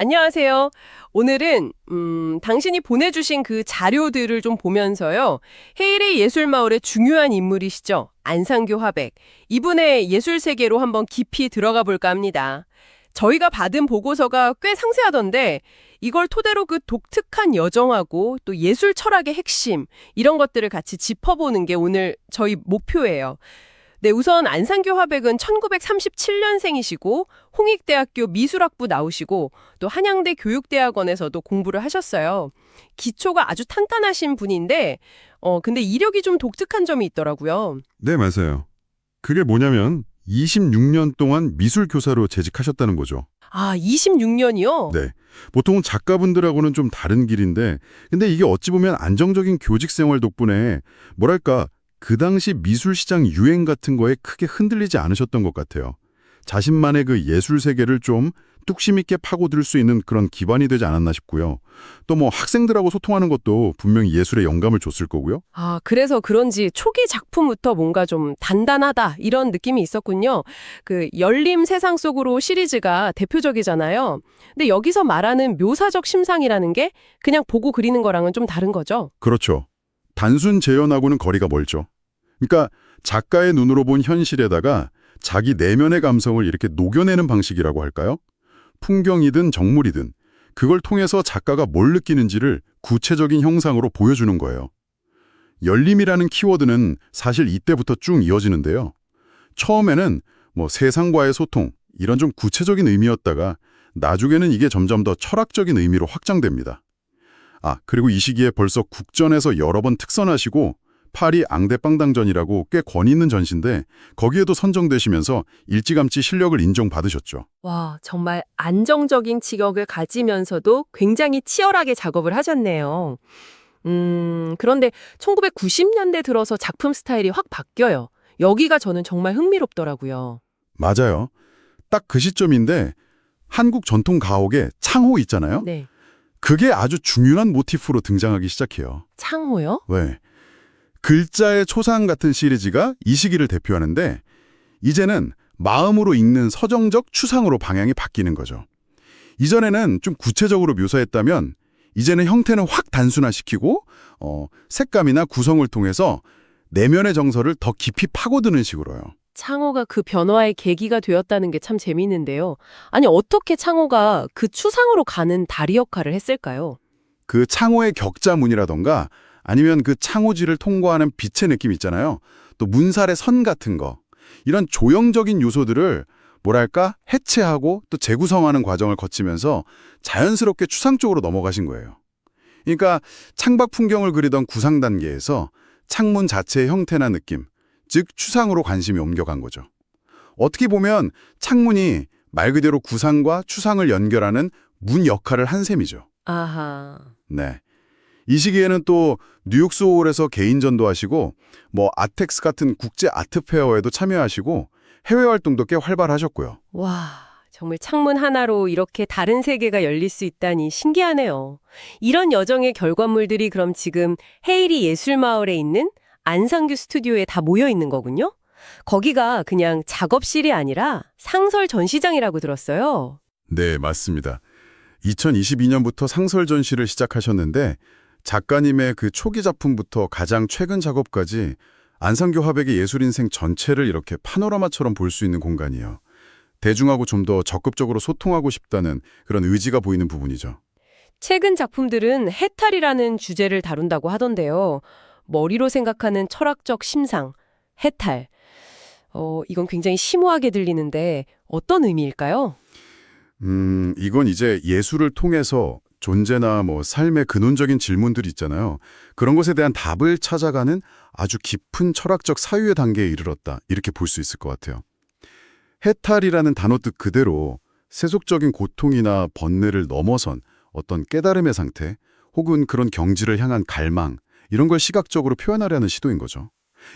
안녕하세요. 오늘은 음, 당신이 보내주신 그 자료들을 좀 보면서요. 헤일의 예술마을의 중요한 인물이시죠. 안상교 화백. 이분의 예술 세계로 한번 깊이 들어가 볼까 합니다. 저희가 받은 보고서가 꽤 상세하던데 이걸 토대로 그 독특한 여정하고 또 예술 철학의 핵심 이런 것들을 같이 짚어보는 게 오늘 저희 목표예요. 네, 우선 안상교 화백은 1937년생이시고 홍익대학교 미술학부 나오시고 또 한양대 교육대학원에서도 공부를 하셨어요. 기초가 아주 탄탄하신 분인데 어 근데 이력이 좀 독특한 점이 있더라고요. 네, 맞아요. 그게 뭐냐면 26년 동안 미술 교사로 재직하셨다는 거죠. 아, 26년이요? 네. 보통 작가분들하고는 좀 다른 길인데 근데 이게 어찌 보면 안정적인 교직 생활 덕분에 뭐랄까 그 당시 미술 시장 유행 같은 거에 크게 흔들리지 않으셨던 것 같아요. 자신만의 그 예술 세계를 좀 뚝심 있게 파고들 수 있는 그런 기반이 되지 않았나 싶고요. 또 뭐 학생들하고 소통하는 것도 분명히 예술에 영감을 줬을 거고요. 아, 그래서 그런지 초기 작품부터 뭔가 좀 단단하다 이런 느낌이 있었군요. 그 열림 세상 속으로 시리즈가 대표적이잖아요. 근데 여기서 말하는 묘사적 심상이라는 게 그냥 보고 그리는 거랑은 좀 다른 거죠. 그렇죠. 단순 재현하고는 거리가 멀죠. 그러니까 작가의 눈으로 본 현실에다가 자기 내면의 감성을 이렇게 녹여내는 방식이라고 할까요? 풍경이든 정물이든 그걸 통해서 작가가 뭘 느끼는지를 구체적인 형상으로 보여주는 거예요. 열림이라는 키워드는 사실 이때부터 쭉 이어지는데요. 처음에는 뭐 세상과의 소통 이런 좀 구체적인 의미였다가 나중에는 이게 점점 더 철학적인 의미로 확장됩니다. 아, 그리고 이 시기에 벌써 국전에서 여러 번 특선하시고 파리 앙대빵 당전이라고 꽤 권위 있는 전시인데 거기에도 선정되시면서 일찌감치 실력을 인정받으셨죠. 와, 정말 안정적인 직업을 가지면서도 굉장히 치열하게 작업을 하셨네요. 음, 그런데 1990년대 들어서 작품 스타일이 확 바뀌어요. 여기가 저는 정말 흥미롭더라고요. 맞아요. 딱 그 시점인데 한국 전통 가옥에 창호 있잖아요. 네. 그게 아주 중요한 모티프로 등장하기 시작해요. 창호요? 왜? 글자의 초상 같은 시리즈가 이 시기를 대표하는데 이제는 마음으로 읽는 서정적 추상으로 방향이 바뀌는 거죠. 이전에는 좀 구체적으로 묘사했다면 이제는 형태는 확 단순화시키고 어, 색감이나 구성을 통해서 내면의 정서를 더 깊이 파고드는 식으로요. 창호가 그 변화의 계기가 되었다는 게 참 재미있는데요. 아니, 어떻게 창호가 그 추상으로 가는 다리 역할을 했을까요? 그 창호의 격자문이라던가 아니면 그 창호지를 통과하는 빛의 느낌 있잖아요. 또 문살의 선 같은 거. 이런 조형적인 요소들을 뭐랄까 해체하고 또 재구성하는 과정을 거치면서 자연스럽게 추상 쪽으로 넘어가신 거예요. 그러니까 창밖 풍경을 그리던 구상 단계에서 창문 자체의 형태나 느낌, 즉 추상으로 관심이 옮겨간 거죠. 어떻게 보면 창문이 말 그대로 구상과 추상을 연결하는 문 역할을 한 셈이죠. 아하. 네. 이 시기에는 또 뉴욕 소울에서 개인전도 하시고 뭐 아텍스 같은 국제 아트 페어에도 참여하시고 해외 활동도 꽤 활발하셨고요. 와, 정말 창문 하나로 이렇게 다른 세계가 열릴 수 있다니 신기하네요. 이런 여정의 결과물들이 그럼 지금 헤이리 예술마을에 있는 안상규 스튜디오에 다 모여 있는 거군요? 거기가 그냥 작업실이 아니라 상설 전시장이라고 들었어요. 네, 맞습니다. 2022년부터 상설 전시를 시작하셨는데 작가님의 그 초기 작품부터 가장 최근 작업까지 안상교 화백의 예술 인생 전체를 이렇게 파노라마처럼 볼 수 있는 공간이에요. 대중하고 좀 더 적극적으로 소통하고 싶다는 그런 의지가 보이는 부분이죠. 최근 작품들은 해탈이라는 주제를 다룬다고 하던데요. 머리로 생각하는 철학적 심상, 해탈. 어, 이건 굉장히 심오하게 들리는데 어떤 의미일까요? 음, 이건 이제 예술을 통해서 존재나 뭐 삶의 근원적인 질문들 있잖아요. 그런 것에 대한 답을 찾아가는 아주 깊은 철학적 사유의 단계에 이르렀다. 이렇게 볼 수 있을 것 같아요. 해탈이라는 단어 뜻 그대로 세속적인 고통이나 번뇌를 넘어선 어떤 깨달음의 상태 혹은 그런 경지를 향한 갈망 이런 걸 시각적으로 표현하려는 시도인 거죠.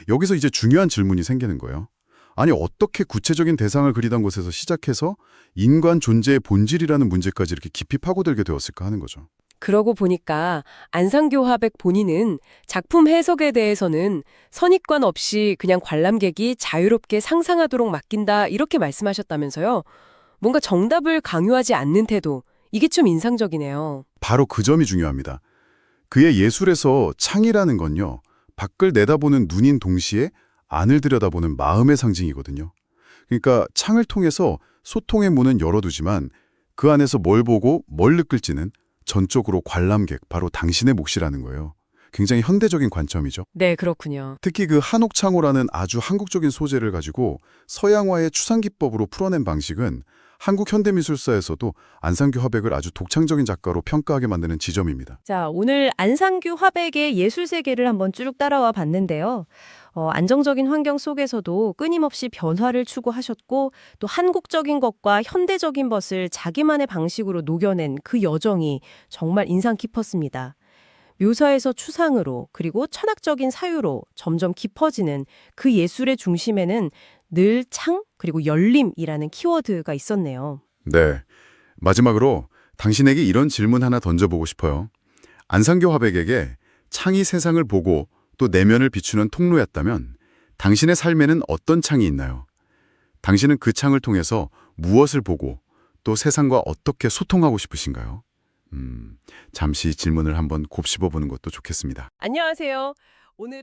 여기서 이제 중요한 질문이 생기는 거예요. 아니 어떻게 구체적인 대상을 그리던 곳에서 시작해서 인간 존재의 본질이라는 문제까지 이렇게 깊이 파고들게 되었을까 하는 거죠. 그러고 보니까 안상교 화백 본인은 작품 해석에 대해서는 선입관 없이 그냥 관람객이 자유롭게 상상하도록 맡긴다 이렇게 말씀하셨다면서요. 뭔가 정답을 강요하지 않는 태도, 이게 좀 인상적이네요. 바로 그 점이 중요합니다. 그의 예술에서 창이라는 건요. 밖을 내다보는 눈인 동시에 안을 들여다보는 마음의 상징이거든요. 그러니까 창을 통해서 소통의 문은 열어두지만 그 안에서 뭘 보고 뭘 느낄지는 전적으로 관람객, 바로 당신의 몫이라는 거예요. 굉장히 현대적인 관점이죠. 네, 그렇군요. 특히 그 한옥창호라는 아주 한국적인 소재를 가지고 서양화의 추상기법으로 풀어낸 방식은 한국 현대미술사에서도 안상규 화백을 아주 독창적인 작가로 평가하게 만드는 지점입니다. 자, 오늘 안상규 화백의 예술 세계를 한번 쭉 따라와 봤는데요. 어, 안정적인 환경 속에서도 끊임없이 변화를 추구하셨고 또 한국적인 것과 현대적인 것을 자기만의 방식으로 녹여낸 그 여정이 정말 인상 깊었습니다. 묘사에서 추상으로 그리고 철학적인 사유로 점점 깊어지는 그 예술의 중심에는 늘 창 그리고 열림이라는 키워드가 있었네요. 네. 마지막으로 당신에게 이런 질문 하나 던져보고 싶어요. 안상교 화백에게 창이 세상을 보고 또 내면을 비추는 통로였다면 당신의 삶에는 어떤 창이 있나요? 당신은 그 창을 통해서 무엇을 보고 또 세상과 어떻게 소통하고 싶으신가요? 음, 잠시 질문을 한번 곱씹어 보는 것도 좋겠습니다. 안녕하세요. 오늘